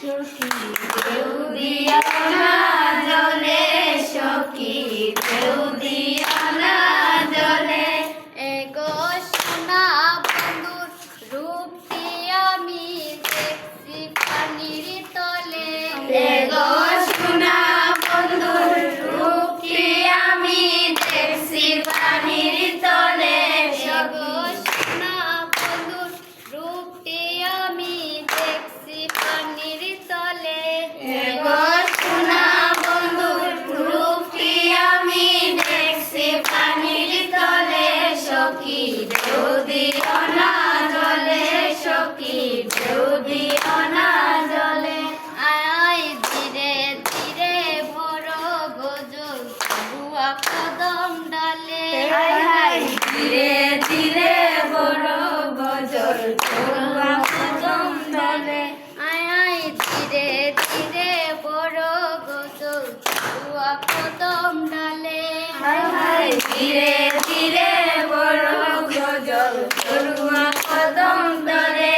সখী কেউ দিও না জলে সখী কেউ কদম ডালে ধীরে ধীরে বড় গজল। কদম ডালে। আয় ধীরে ধীরে বড় গজল। তোলা কদম ডালে। ধীরে ধীরে বড় গজল। তোলা কদম ডালে।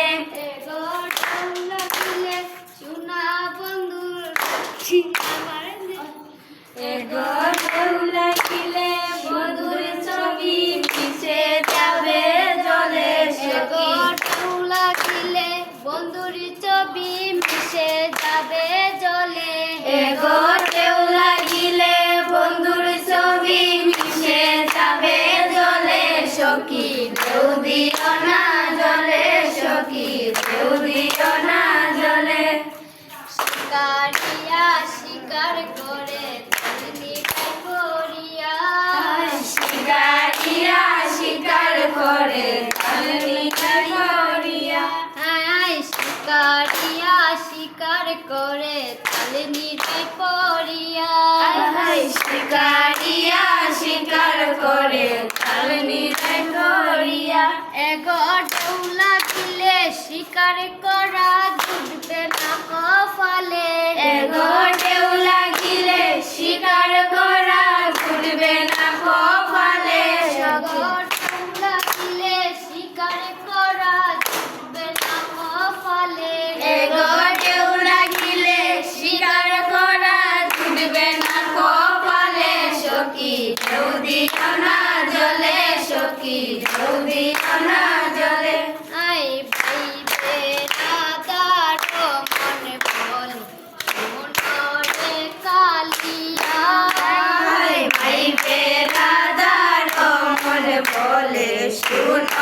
সোনা বন্ধু জলে এগো লাগিলে বন্ধুর ছবি মিশে যাবে জলে। সখী ঢেউ দিও না জলে। সখী ঢেউ দিও না জলে। শিকারিয়া শিকার করে শিকারিয়া শিকার করে শিকারিয়া। শিকার করে তালে নিটাই পড়িয়া। শিকারিয়া শিকার করে তালে কালনি পড়িয়া। এগো ডৌলা দিলে শিকার করা দিও না জলে। আই ভাই বেড়াদার মনে বল কালিয়া। মন বলে শুনো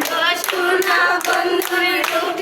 পড়াশোনা বন্ধুর